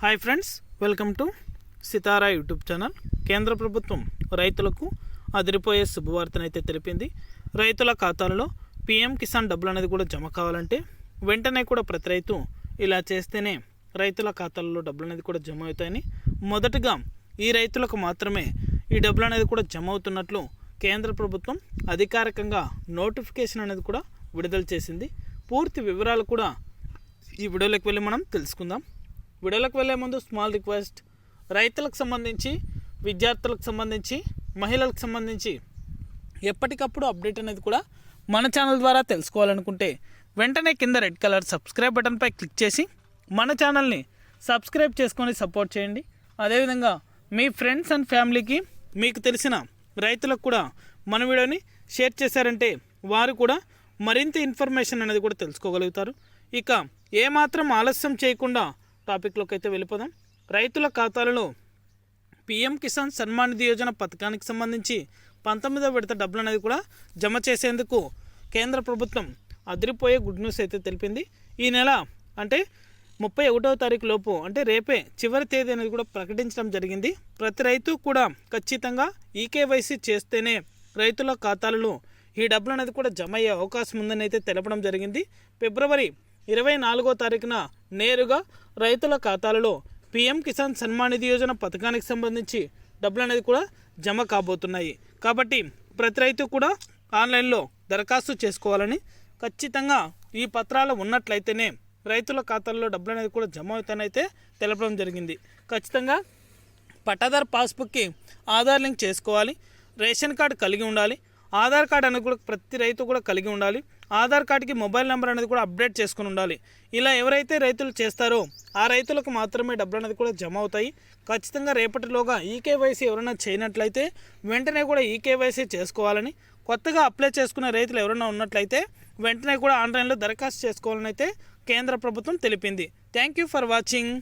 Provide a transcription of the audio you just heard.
Hi friends welcome to Sitara YouTube channel కేంద్ర ప్రభుత్వం రైతులకు అదిరిపోయే శుభవార్తనైతే తెలిపింది. రైతుల ఖాతాలలో పిఎం కిసాన్ డబ్బులు అనేది కూడా జమ కావాలంటే వెంటనే కూడా ప్రతి రైతు ఇలా చేస్తేనే రైతుల ఖాతాలలో డబ్బులు అనేది కూడా జమ అవుతాయని. మొదటగా ఈ రైతులకు మాత్రమే ఈ డబ్బులు అనేది కూడా జమ అవుతున్నట్లు కేంద్ర ప్రభుత్వం అధికారికంగా నోటిఫికేషన్ అనేది కూడా విడుదల చేసింది. పూర్తి వివరాలు కూడా ఈ వీడియోలోకి వెళ్ళి మనం తెలుసుకుందాం. వీడియోలోకి వెళ్ళే ముందు స్మాల్ రిక్వెస్ట్. రైతులకు సంబంధించి విద్యార్థులకు సంబంధించి మహిళలకు సంబంధించి ఎప్పటికప్పుడు అప్డేట్ అనేది కూడా మన ఛానల్ ద్వారా తెలుసుకోవాలనుకుంటే వెంటనే కింద రెడ్ కలర్ సబ్స్క్రైబ్ బటన్పై క్లిక్ చేసి మన ఛానల్ని సబ్స్క్రైబ్ చేసుకొని సపోర్ట్ చేయండి. అదేవిధంగా మీ ఫ్రెండ్స్ అండ్ ఫ్యామిలీకి మీకు తెలిసిన రైతులకు కూడా మన వీడియోని షేర్ చేశారంటే వారు కూడా మరింత ఇన్ఫర్మేషన్ అనేది కూడా తెలుసుకోగలుగుతారు. ఇక ఏమాత్రం ఆలస్యం చేయకుండా టాపిక్లోకి అయితే వెళ్ళిపోదాం. రైతుల ఖాతాలలో పీఎం కిసాన్ సన్మాన్ నిధి యోజన పథకానికి సంబంధించి పంతొమ్మిదవ విడత డబ్బులు అనేది కూడా జమ చేసేందుకు కేంద్ర ప్రభుత్వం అదిరిపోయే గుడ్ న్యూస్ అయితే తెలిపింది. ఈ నెల అంటే ముప్పై ఒకటవ తారీఖు లోపు అంటే రేపే చివరి తేదీ అనేది కూడా ప్రకటించడం జరిగింది. ప్రతి రైతు కూడా ఖచ్చితంగా ఈకేవైసీ చేస్తేనే రైతుల ఖాతాలలో ఈ డబ్బులు అనేది కూడా జమ అయ్యే అవకాశం ఉందని అయితే తెలపడం జరిగింది. ఫిబ్రవరి ఇరవై నాలుగో తారీఖున నేరుగా రైతుల ఖాతాలలో పీఎం కిసాన్ సన్మాన్ నిధి యోజన పథకానికి సంబంధించి డబ్బులు అనేది కూడా జమ కాబోతున్నాయి. కాబట్టి ప్రతి రైతు కూడా ఆన్లైన్లో దరఖాస్తు చేసుకోవాలని ఖచ్చితంగా ఈ పత్రాలు ఉన్నట్లయితేనే రైతుల ఖాతాల్లో డబ్బులు అనేది కూడా జమ అవుతానైతే తెలపడం జరిగింది. ఖచ్చితంగా పట్టాదారు పాస్బుక్కి ఆధార్ లింక్ చేసుకోవాలి రేషన్ కార్డు కలిగి ఉండాలి ఆధార్ కార్డు అనేది కూడా ప్రతి రైతు కూడా కలిగి ఉండాలి. ఆధార్ కార్డుకి మొబైల్ నెంబర్ అనేది కూడా అప్డేట్ చేసుకుని ఉండాలి. ఇలా ఎవరైతే రైతులు చేస్తారో ఆ రైతులకు మాత్రమే డబ్బులు అనేది కూడా జమ అవుతాయి. ఖచ్చితంగా రేపటిలోగా ఈకేవైసీ ఎవరైనా చేయనట్లయితే వెంటనే కూడా ఈకేవైసీ చేసుకోవాలని కొత్తగా అప్లై చేసుకునే రైతులు ఎవరైనా ఉన్నట్లయితే వెంటనే కూడా ఆన్లైన్లో దరఖాస్తు చేసుకోవాలని అయితే కేంద్ర ప్రభుత్వం తెలిపింది. Thank you for watching.